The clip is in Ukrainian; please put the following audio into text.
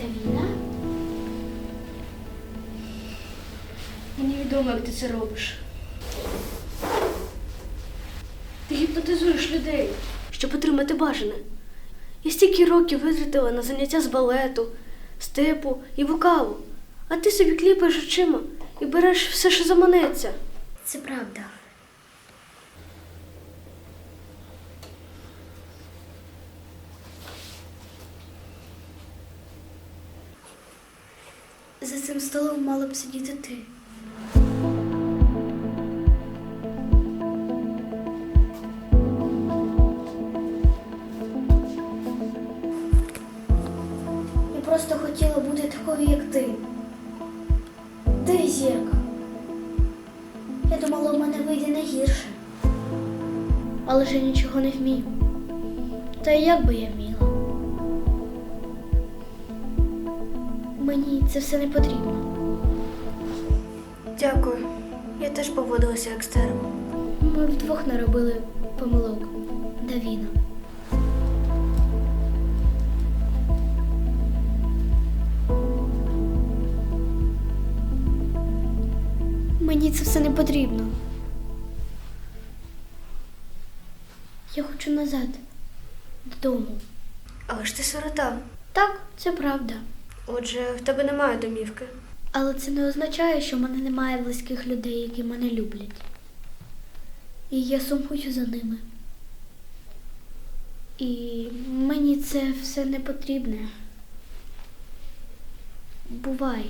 Та війна? Мені відомо, як ти це робиш. Ти гіпнотизуєш людей, щоб отримати бажане. Я стільки років витратила на заняття з балету, степу і вокалу, а ти собі кліпаєш очима і береш все, що заманеться. Це правда. За цим столом мала б сидіти ти. Я просто хотіла бути такою, як ти. Ти зірка. Я думала, у мене вийде не гірше. Але ж я нічого не вмію. Та як би я вміла? Мені це все не потрібно. Дякую. Я теж поводилася як стерва. Ми вдвох наробили помилок. Давіна. Мені це все не потрібно. Я хочу назад, додому. Але ж ти сирота. Так, це правда. Отже, в тебе немає домівки. Але це не означає, що в мене немає близьких людей, які мене люблять. І я сумую за ними. І мені це все не потрібне. Бувай.